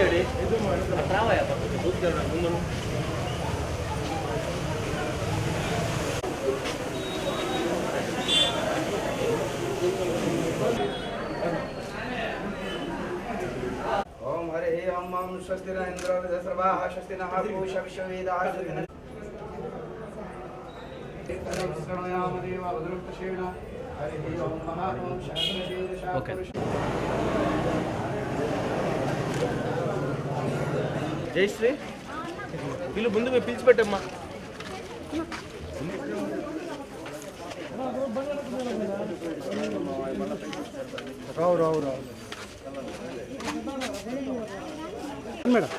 शेडे राव आहे आता दूध घेऊन म्हणून ओम हरे हे ओम माम स्वस्ति न इंद्र सर्वा स्वस्ति न पूष विश्ववेदा श्रणयामदेव अवदृप्तशेण हरिः ओं महां शास्त्रशेषा पुरुष జయశ్రీ వీళ్ళు ముందు మీరు పిలిచిపెట్టమ్మా. రావు రావు రావు. మేడం.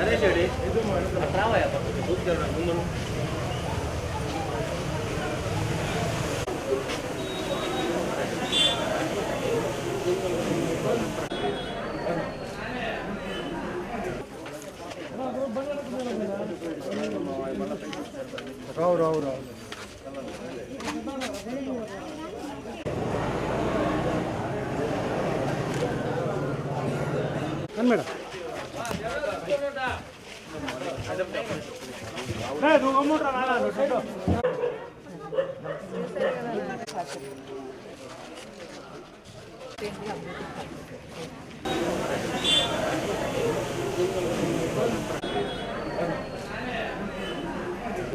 అదే చెడి రావయ్యా ముందు రావు రావు రావు మేడం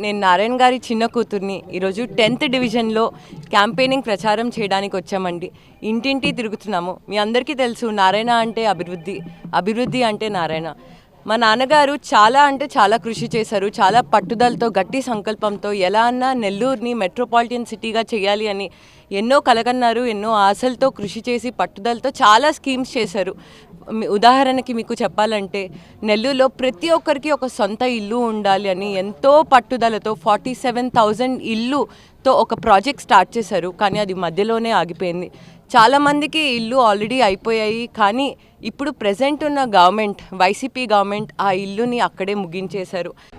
నేను నారాయణ గారి చిన్న కూతుర్ని ఈరోజు టెన్త్ డివిజన్లో క్యాంపెయినింగ్ ప్రచారం చేయడానికి వచ్చామండి. ఇంటింటి తిరుగుతున్నాము. మీ అందరికీ తెలుసు నారాయణ అంటే అభివృద్ధి అభివృద్ధి అంటే నారాయణ. మా నాన్నగారు చాలా అంటే చాలా కృషి చేశారు. చాలా పట్టుదలతో గట్టి సంకల్పంతో ఎలా అన్నా నెల్లూరుని మెట్రోపాలిటన్ సిటీగా చేయాలి అని ఎన్నో కలగన్నారు ఎన్నో ఆశలతో కృషి చేసి పట్టుదలతో చాలా స్కీమ్స్ చేశారు. ఉదాహరణకి మీకు చెప్పాలంటే నెల్లూరులో ప్రతి ఒక్కరికి ఒక సొంత ఇల్లు ఉండాలి అని ఎంతో పట్టుదలతో ఫార్టీ సెవెన్ థౌజండ్ ఇల్లుతో ఒక ప్రాజెక్ట్ స్టార్ట్ చేశారు. కానీ అది మధ్యలోనే ఆగిపోయింది. చాలామందికి ఇల్లు ఆల్రెడీ అయిపోయాయి. కానీ ఇప్పుడు ప్రజెంట్ ఉన్న గవర్నమెంట్ వైసీపీ గవర్నమెంట్ ఆ ఇల్లుని అక్కడే ముగించేశారు.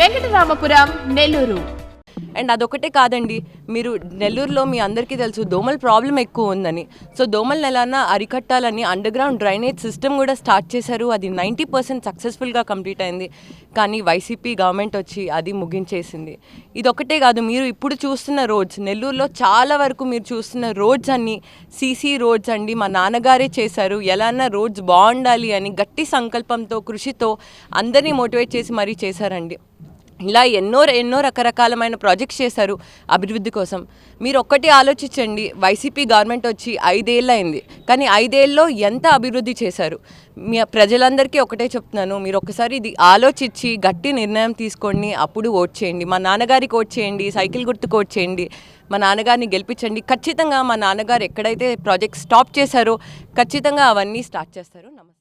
Venkataramapuram Nellore. And అదొకటే కాదండి మీరు నెల్లూరులో మీ అందరికీ తెలుసు దోమల ప్రాబ్లం ఎక్కువ ఉందని. సో దోమలను ఎలానా అరికట్టాలని అండర్ గ్రౌండ్ డ్రైనేజ్ సిస్టమ్ కూడా స్టార్ట్ చేశారు అది నైంటీ పర్సెంట్ సక్సెస్ఫుల్గా కంప్లీట్ అయింది. కానీ వైసీపీ గవర్నమెంట్ వచ్చి అది ముగించేసింది. ఇదొకటే కాదు మీరు ఇప్పుడు చూస్తున్న రోడ్స్ నెల్లూరులో చాలా వరకు మీరు చూస్తున్న రోడ్స్ అన్ని సీసీ రోడ్స్ అండి మా నాన్నగారే చేశారు ఎలానా రోడ్స్ బాగుండాలి అని గట్టి సంకల్పంతో కృషితో అందరినీ మోటివేట్ చేసి మరీ చేశారండి. ఇలా ఎన్నో ఎన్నో రకరకాలమైన ప్రాజెక్ట్స్ చేశారు అభివృద్ధి కోసం. మీరు ఒక్కటి ఆలోచించండి వైసీపీ గవర్నమెంట్ వచ్చి ఐదేళ్ళు అయింది. కానీ ఐదేళ్ళలో ఎంత అభివృద్ధి చేశారు? మీ ప్రజలందరికీ ఒకటే చెప్తున్నాను మీరు ఒకసారి ఇది ఆలోచించి గట్టి నిర్ణయం తీసుకోండి అప్పుడు ఓట్ చేయండి. మా నాన్నగారికి ఓట్ చేయండి సైకిల్ గుర్తుకు ఓట్ చేయండి. మా నాన్నగారిని గెలిపించండి. ఖచ్చితంగా మా నాన్నగారు ఎక్కడైతే ప్రాజెక్ట్ స్టాప్ చేశారో ఖచ్చితంగా అవన్నీ స్టార్ట్ చేస్తారు. నమస్తే.